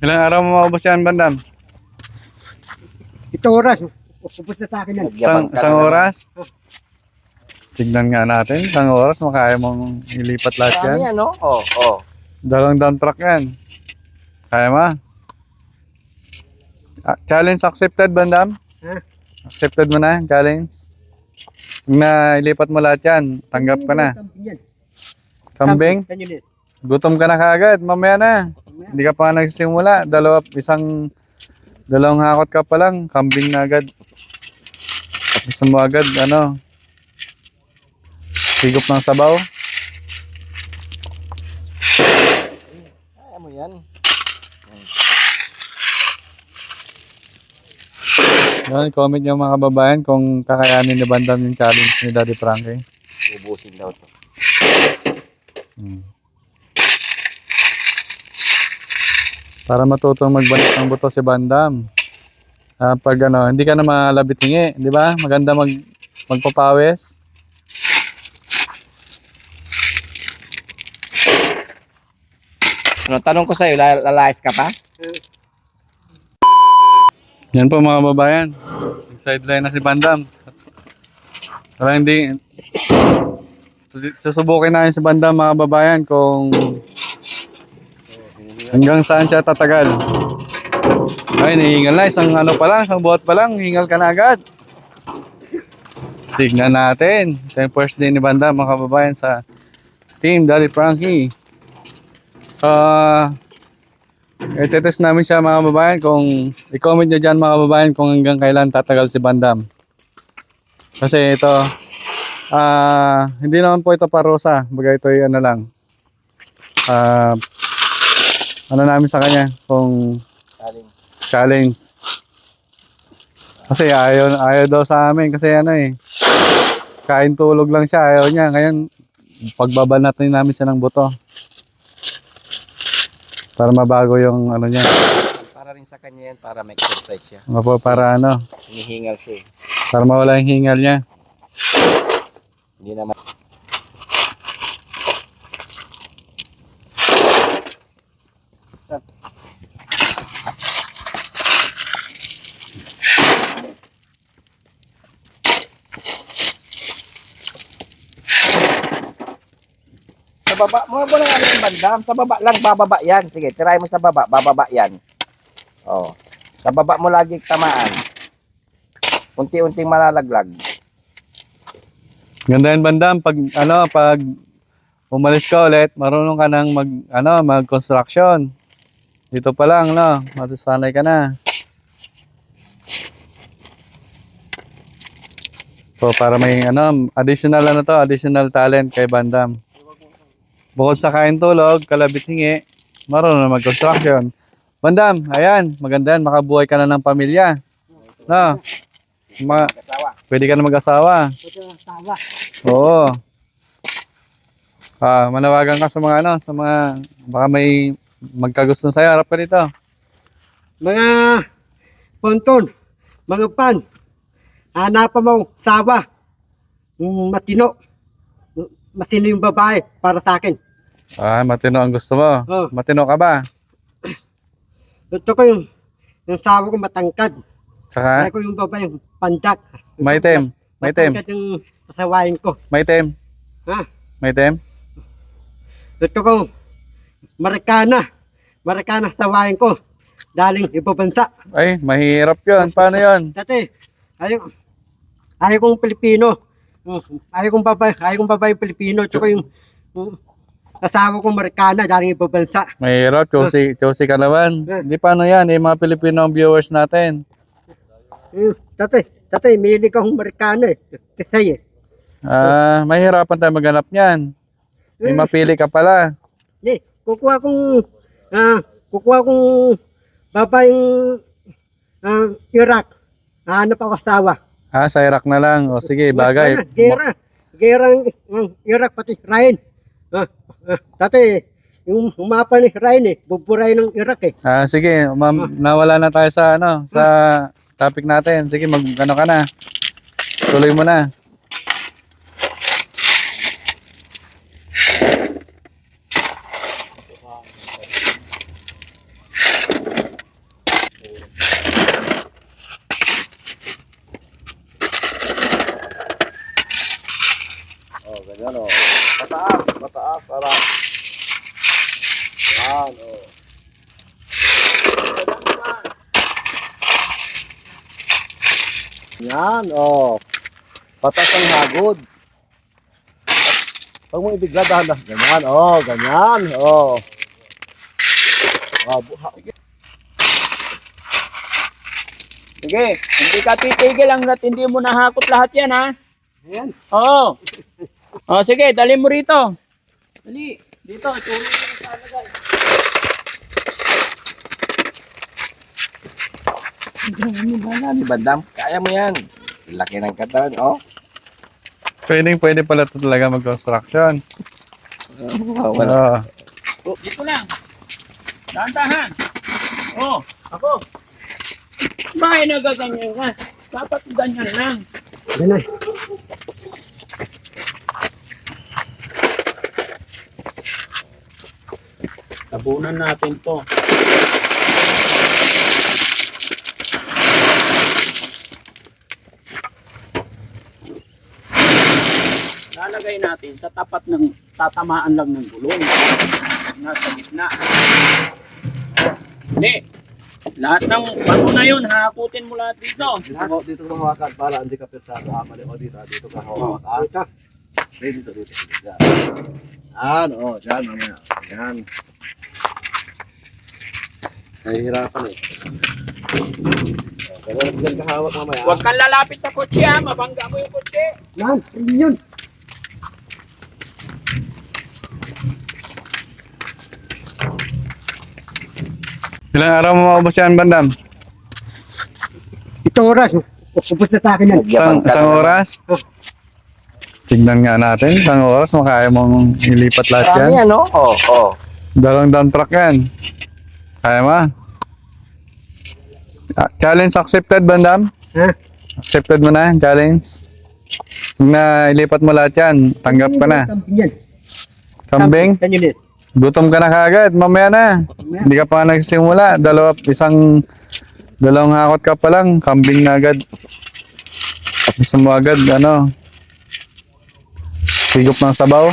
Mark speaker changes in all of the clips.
Speaker 1: Ilang araw mo maubos yan, bandam?
Speaker 2: Ito oras. Upos na sa akin yan.
Speaker 1: Isang, isang oras? Tignan nga natin, isang oras, makaya mong ilipat lahat yan.
Speaker 3: Dami ano? Oh, oh.
Speaker 1: Dalawang dump truck yan. Kaya mo? Ah, challenge accepted, bandam?
Speaker 2: Ha?
Speaker 1: Accepted mo na, challenge? Na ilipat mo lahat yan, tanggap ka na.
Speaker 2: Kambing yan. Yan.
Speaker 1: gutom ka na kaagad, mamaya na. Hindi ka pa nagsimula, dalawa, isang, dalawang hakot ka pa lang, kambing na agad. Gusto mo agad, ano, higop ng sabaw.
Speaker 3: Kaya mo yan.
Speaker 1: Yan, comment nyo mga kababayan kung kakayanin ni Bandam yung challenge ni Daddy Frankie.
Speaker 3: Ubusin daw to.
Speaker 1: Hmm. Para matutong magbanat ng buto si Bandam. Ah, pag ano, hindi ka na malabit hingi, di ba? Maganda mag magpapawis.
Speaker 3: Ano, tanong ko sa'yo, lal- lalayas ka pa?
Speaker 1: Yan po mga kababayan. Sideline na si Bandam. Para hindi susubukin natin si Bandam mga kababayan kung hanggang saan siya tatagal. Ay, nahingal na. Isang ano pa lang, isang buhat pa lang, hingal ka na agad. Signan natin. Ito yung first day ni Bandam mga kababayan sa team Daddy Frankie. So, i-test namin siya mga kababayan kung i-comment nyo dyan mga kababayan kung hanggang kailan tatagal si Bandam. Kasi ito, ah hindi naman po ito parusa. Bagay ito yung ano lang. Ah, ano namin sa kanya kung
Speaker 3: Challenge.
Speaker 1: challenge. Kasi ayaw, ayaw daw sa amin kasi ano eh. Kain tulog lang siya, ayaw niya. Ngayon, pagbabanat na namin siya ng buto. Para mabago yung ano niya.
Speaker 3: Para rin sa kanya yan, para may exercise siya.
Speaker 1: Nga po, para ano,
Speaker 3: Hinihingal siya eh.
Speaker 1: para mawala yung hingal niya.
Speaker 3: Hindi naman. Baba, mo mo lang ano yung bandam. Sa baba lang, bababa yan. Sige, try mo sa baba, bababa yan. Oh. Sa baba mo lagi tamaan. Unti-unting malalaglag.
Speaker 1: Ganda yan bandam pag ano pag umalis ka ulit, marunong ka nang mag ano, mag-construction. Dito pa lang no, matusanay ka na. So para may ano, additional ano to, additional talent kay Bandam. Bukod sa kain tulog, kalabit hingi, marunong na mag-construction. Bandam, ayan, maganda yan, makabuhay ka na ng pamilya. No? Ma pwede ka na mag-asawa. Oo. Ah, manawagan ka sa mga ano, sa mga baka may magkagusto sa'yo, harap ka dito.
Speaker 2: Mga ponton, mga pan, hanapan mo sawa, Mm, matino. Matino yung babae para sa akin.
Speaker 1: Ah, matino ang gusto mo.
Speaker 2: Oh.
Speaker 1: Matino ka ba?
Speaker 2: Gusto ko yung, yung sawa ko matangkad.
Speaker 1: Saka,
Speaker 2: Kaya ko yung babae yung pandak.
Speaker 1: may tem. May tem.
Speaker 2: Matangkad yung asawain ko.
Speaker 1: May tem.
Speaker 2: Ha?
Speaker 1: May tem.
Speaker 2: Gusto ko Marikana. Marikana asawain ko. Daling ibang bansa.
Speaker 1: Ay, mahirap yun. Paano yun?
Speaker 2: Dati, ayaw, ayaw kong Pilipino. Mm, Ayaw kong babae, ayaw kong babae Pilipino. Tsaka yung mm, asawa kong Marikana, daling ibang bansa.
Speaker 1: Mahirap. Choosy, choosy ka naman.
Speaker 2: Eh.
Speaker 1: Di paano yan? Eh, mga Pilipino ang viewers natin.
Speaker 2: Mm, Dati, dati, milig akong Marikana eh. Kasi eh.
Speaker 1: Ah, mahirapan tayo maghanap niyan. May mapili ka pala.
Speaker 2: Hindi, kukuha kong, ah, kukuha kong babaeng ah, Iraq. Hanap ako asawa.
Speaker 1: Ah, sa Iraq na lang. O sige, bagay.
Speaker 2: Gera. Gera ang ang Iraq pati Ryan. Ah, ah, dati, yung umapa ni Ryan eh, buburay ng Iraq eh.
Speaker 1: Ah, sige, ma'am, nawala na tayo sa ano, sa topic natin. Sige, mag ano ka na. Tuloy mo na.
Speaker 4: Sarap. Yan, oh. Yan, oh. Patas ang hagod. Huwag mo ibigla dahan Ganyan, oh, ganyan, oh. Ah, buha.
Speaker 3: Sige, hindi ka titigil hanggat hindi mo nahakot lahat yan, ha?
Speaker 2: Ayan.
Speaker 3: Oo. Oh, sige, dali mo rito. Dali. Dito, tulong mo sa ano, guys. Ni Bandam, kaya mo yan. Laki ng katawan, oh.
Speaker 1: Pwede, pwede pala ito talaga mag-construction.
Speaker 3: Oh, wala.
Speaker 1: Oo.
Speaker 3: Dito lang. Dahan-dahan. Oh, ako. Bakit nagaganyan ka? Dapat ganyan lang.
Speaker 2: Yan
Speaker 3: Tabunan natin to. Lalagay natin sa tapat ng tatamaan lang ng gulong. Nasa gitna. Hindi. Lahat ng bato na yun, hakutin mo lahat dito.
Speaker 4: Dito mo, dito mo hawakan para hindi ka persado. Ah, mali. O, dito, dito ka hawak. Ah,
Speaker 2: Ito.
Speaker 4: dito, dito. Yan. Yan, oh, dyan, mamaya. Yan. Nahihirapan eh. Pero dyan ka hawak mamaya.
Speaker 3: Huwag kang lalapit sa kotse ha, mabangga mo yung kotse.
Speaker 2: Yan. Yun.
Speaker 1: Ilang araw mo maubos yan, Bandam?
Speaker 2: Ito oras. Upos na sa akin yan.
Speaker 1: Isang, isang oras? Tignan nga natin, isang oras, makaya mong ilipat lahat yan.
Speaker 3: Marami ano? Oo, oo.
Speaker 1: Dalawang dump truck yan. Kaya mo? Ah, Challenge accepted, Bandam?
Speaker 2: Ha?
Speaker 1: Accepted mo na, challenge. Na ilipat mo lahat yan, tanggap ka na.
Speaker 2: Kambing yan.
Speaker 1: Kambing,
Speaker 2: yan.
Speaker 1: gutom ka na kagad, mamaya na. Hindi ka pa nagsimula, dalawa, isang, dalawang hakot ka pa lang, kambing na agad. Gusto mo agad, ano, higop ng sabaw.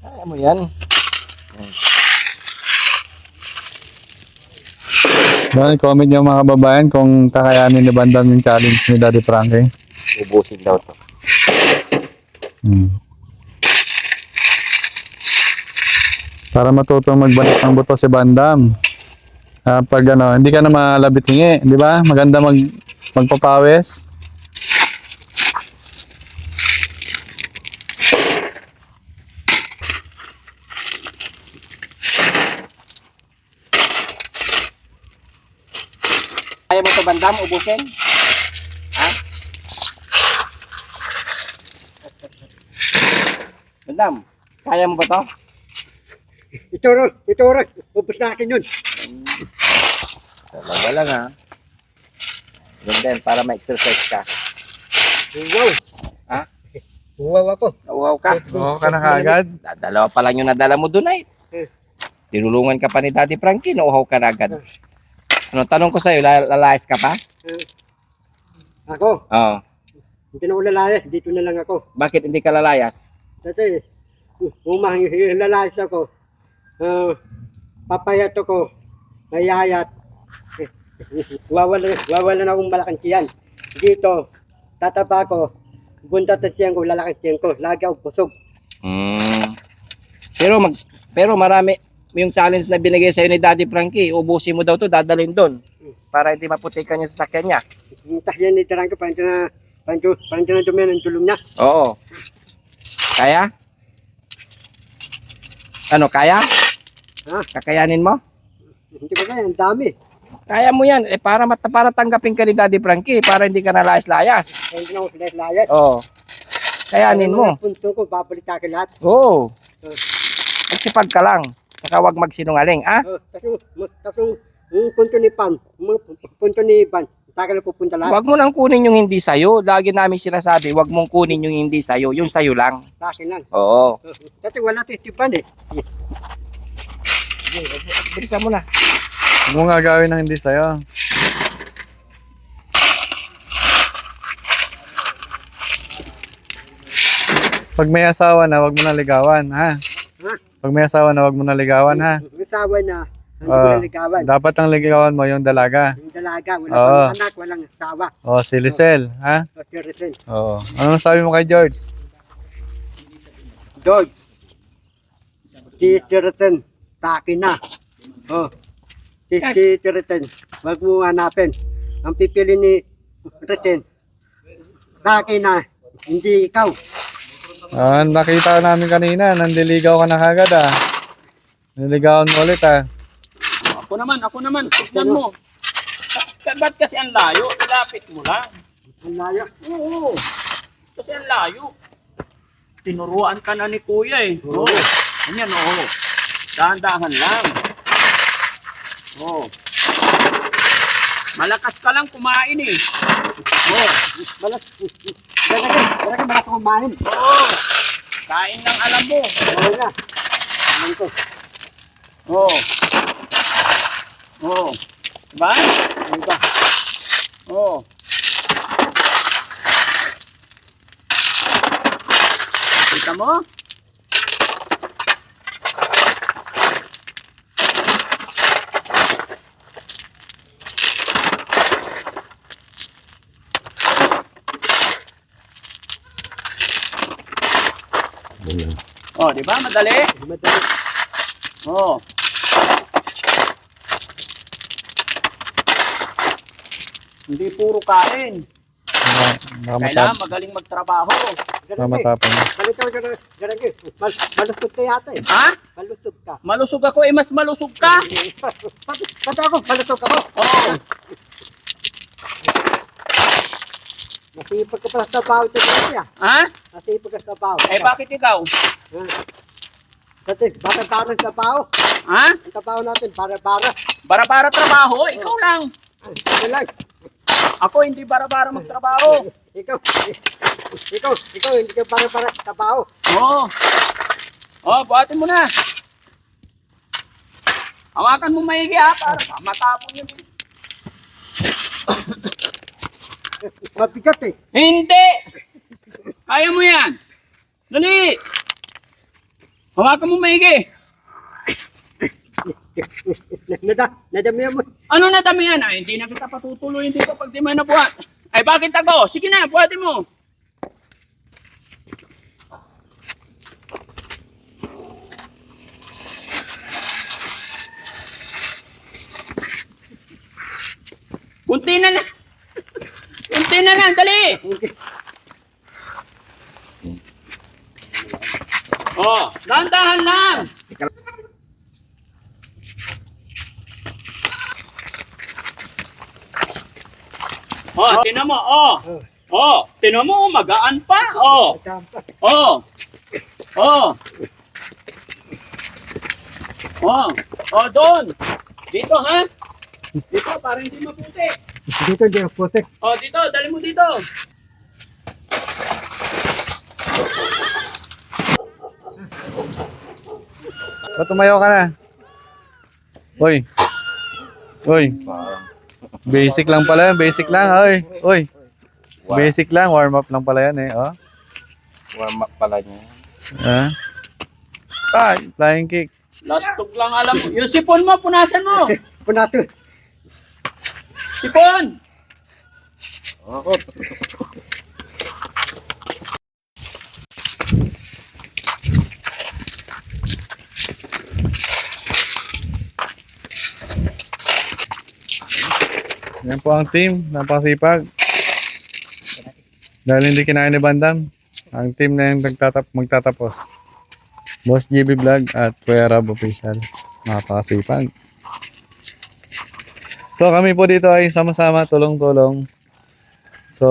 Speaker 3: Kaya mo yan.
Speaker 1: Dahil comment niyo mga kababayan kung kakayanin ni Bandam yung challenge ni Daddy Frankie.
Speaker 3: Ubusin daw to.
Speaker 1: Hmm. Para matutong magbanat ng buto si Bandam. Ah, pag ano, hindi ka na malabit hingi, di ba? Maganda mag magpapawis.
Speaker 3: Ubusin? Ha? Bandam, kaya mo ba to?
Speaker 2: Ito oras. Ito oras. Upos na akin yun.
Speaker 3: Talaga lang ha. Ganda para ma-exercise ka.
Speaker 2: Wow.
Speaker 3: Ha?
Speaker 2: Wow ako.
Speaker 3: Nauwaw ka.
Speaker 1: Oo ka na kagad.
Speaker 3: Dalawa pa lang yung nadala mo doon ay. Tinulungan ka pa ni Daddy Frankie, nauhaw ka na agad. Ano, tanong ko sa'yo, lal- lalayas ka pa?
Speaker 2: Ako.
Speaker 3: Oo.
Speaker 2: Hindi na ako lalayas. Dito na lang ako.
Speaker 3: Bakit hindi ka lalayas?
Speaker 2: Kasi umahang lalayas ako. Uh, papayat ako. Mayayat. wawala, wawala na akong malaking tiyan. Dito, tataba ko. Bunda sa tiyan ko, lalaking tiyan ko. Lagi ako busog.
Speaker 3: Hmm. Pero mag pero marami yung challenge na binigay sa'yo ni Daddy Frankie, ubusin mo daw to, dadalhin doon. Para hindi maputikan yung sasakyan niya.
Speaker 2: Tapos yan ni Tarangka, parang na, parang parang na dumi ng tulong niya.
Speaker 3: Oo. Kaya? Ano, kaya?
Speaker 2: Ha?
Speaker 3: Kakayanin mo?
Speaker 2: Hindi ko kaya, ang dami.
Speaker 3: Kaya mo yan. Eh, para, mat- para tanggapin ka ni Daddy Frankie, para hindi ka nalayas-layas.
Speaker 2: Kaya hindi na ako layas-layas.
Speaker 3: Oo. Kayanin mo.
Speaker 2: Punto ko, babalik akin lahat.
Speaker 3: Oo. Magsipag ka lang. Saka huwag magsinungaling, ah?
Speaker 2: Oh, tapos, tapos yung, punto ni Pam, punto ni Van, tagal na pupunta lahat.
Speaker 3: Huwag mo nang kunin yung hindi sa'yo. Lagi namin sinasabi, huwag mong kunin yung hindi sa'yo. Yung sa'yo lang.
Speaker 2: Sa akin lang.
Speaker 3: Oo.
Speaker 2: Kasi wala Van eh.
Speaker 3: Bilisan mo na.
Speaker 1: Huwag mo nga gawin ng hindi sa'yo. Pag may asawa na, wag mo na ligawan, ha?
Speaker 2: Ha?
Speaker 1: Pag may asawa na, wag mo na ligawan, ha?
Speaker 2: Asawa na, hindi
Speaker 1: Ah.
Speaker 2: ko naligawan.
Speaker 1: Dapat ang ligawan mo yung dalaga.
Speaker 2: Yung dalaga, wala
Speaker 1: Oo.
Speaker 2: pang anak, walang asawa.
Speaker 1: O, si Lisel, ha?
Speaker 2: O, si Rizal.
Speaker 1: Oo. Ano sabi mo kay George?
Speaker 2: George. Si Chiritin, sa akin na. Oh. Si, si Chiritin, wag mo hanapin. Ang pipili ni Chiritin, sa akin na, hindi ikaw.
Speaker 1: Ah, nakita namin kanina, nandiligaw ka na kagad, ah. Niligawan mo ulit, ah.
Speaker 5: Ako naman, ako naman. Tignan mo. Ba- Ba't kasi ang layo? Ilapit mo lang.
Speaker 2: Ang layo.
Speaker 5: Oo. Kasi ang layo. Tinuruan ka na ni kuya eh. Oo. Ganyan, oo. Dahan-dahan lang. Oo. Malakas ka lang kumain eh. Oo.
Speaker 2: Balas. Talaga, talaga balas kumain.
Speaker 5: Oo. Kain lang alam mo.
Speaker 2: Oo na. Alam ko.
Speaker 5: Oo. Oo. Diba?
Speaker 2: Ano ba?
Speaker 5: Oo. Kita mo? Oh, di ba? Madali?
Speaker 2: Madali.
Speaker 5: Oh. Hindi puro kain.
Speaker 1: Baka
Speaker 5: Kailangan magaling magtrabaho.
Speaker 1: Baka matapang.
Speaker 2: Balito ka na. Mal- Malusog ka yata eh.
Speaker 5: Ha?
Speaker 2: Malusog ka.
Speaker 5: Malusog ako eh, mas malusog ka.
Speaker 2: Pati, ako, malusog ako.
Speaker 5: Oo.
Speaker 2: Masipag ka pala sa bawo ito kasi ah.
Speaker 5: Ha?
Speaker 2: Masipag ka sa bawo.
Speaker 5: Eh bakit ikaw?
Speaker 2: Dati, bara-bara ang trabaho.
Speaker 5: Ha?
Speaker 2: Ang trabaho natin, bara-bara.
Speaker 5: Bara-bara trabaho? Ikaw lang.
Speaker 2: Ay, Ito lang.
Speaker 5: Ako hindi bara-bara magtrabaho.
Speaker 2: Ikaw, ikaw, ikaw, hindi ka bara-bara sa trabaho.
Speaker 5: Oo. Oh, buhatin mo na. Hawakan mo maigi ha, para matapon yun.
Speaker 2: Mabigat eh.
Speaker 5: Hindi! Kaya mo yan. Dali! Hawakan mo maigi.
Speaker 2: Nada, nadamihan mo.
Speaker 5: Ano na dami yan? Ay, hindi na kita patutuloy dito pag di mo nabuhat. Ay, bakit ako? Sige na, buhatin mo. Kunti na lang. Kunti na lang, dali. Oh, dahan-dahan lang. Oh, tinan mo, oh. Oh, tinan mo, magaan pa. Oh, oh. Oh. Oh, oh, doon. Dito, ha? Dito, para hindi maputi.
Speaker 2: Dito, ang puti.
Speaker 5: Oh, dito, dali mo dito.
Speaker 1: Ba't tumayo ka na? Uy. Uy. Basic lang pala yan. Basic lang. Uy. Uy. Basic lang. Warm up lang pala yan eh. Oh.
Speaker 3: Warm up pala niya.
Speaker 1: Ah. Ay, flying kick.
Speaker 5: Last tug lang alam mo. Yung sipon mo, punasan mo.
Speaker 2: Punato.
Speaker 5: Sipon!
Speaker 1: Yan po ang team. Napakasipag. Dahil hindi kinain ni Bandam. Ang team na yung nagtatap magtatapos. Boss GB Vlog at Kuya Rab Official. Napakasipag. So kami po dito ay sama-sama tulong-tulong. So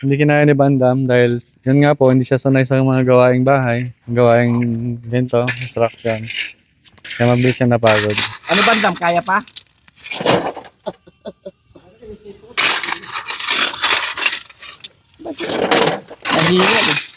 Speaker 1: hindi kinain ni Bandam dahil yun nga po hindi siya sanay sa mga gawaing bahay. Gawaing ganito, construction. Kaya mabilis siya napagod.
Speaker 3: Ano bandam, kaya pa?
Speaker 5: Nahihirap eh.